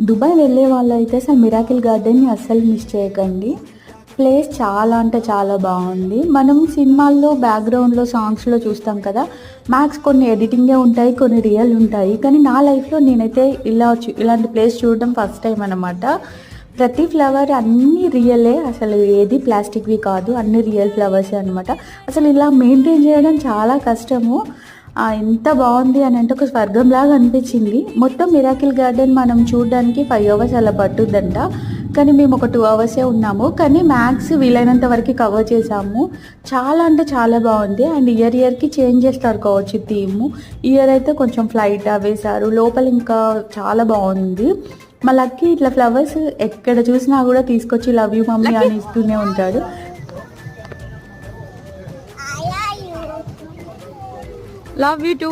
Dubai వెళ్ళే వాళ్ళు అయితే అసలు మిరాకిల్ గార్డెన్ని అస్సలు మిస్ చేయకండి. ప్లేస్ చాలా అంటే చాలా బాగుంది. మనం సినిమాల్లో బ్యాక్గ్రౌండ్లో సాంగ్స్లో చూస్తాం కదా మ్యాక్స్ కొన్ని ఎడిటింగే ఉంటాయి కొన్ని రియల్ ఉంటాయి. కానీ నా లైఫ్లో నేనైతే ఇలా చూ- ఇలాంటి ప్లేస్ చూడడం ఫస్ట్ టైం అనమాట ప్రతి ఫ్లవర్ అన్ని రియలే అసలు ఏది ప్లాస్టిక్వి కాదు అన్ని రియల్ ఫ్లవర్సే అనమాట అసలు ఇలా మెయింటైన్ చేయడం చాలా కష్టము. ఎంత బాగుంది అని అంటే ఒక స్వర్గంలాగా అనిపించింది. మొత్తం మిరాకిల్ గార్డెన్ మనం చూడడానికి ఫైవ్ అవర్స్ అలా పట్టుద్దంట. కానీ మేము ఒక టూ అవర్సే ఉన్నాము. కానీ మ్యాక్స్ వీలైనంత వరకు కవర్ చేసాము చాలా అంటే చాలా బాగుంది. అండ్ ఇయర్ ఇయర్కి చేంజ్ చేస్తారు కావచ్చు థీమ్. ఇయర్ అయితే కొంచెం ఫ్లైట్ వేశారు. లోపల ఇంకా చాలా బాగుంది. మా లక్కీ ఇట్లా ఫ్లవర్స్ ఎక్కడ చూసినా కూడా తీసుకొచ్చి లవ్ యూ మమ్మీ అని ఇస్తూనే ఉంటాడు. Love you two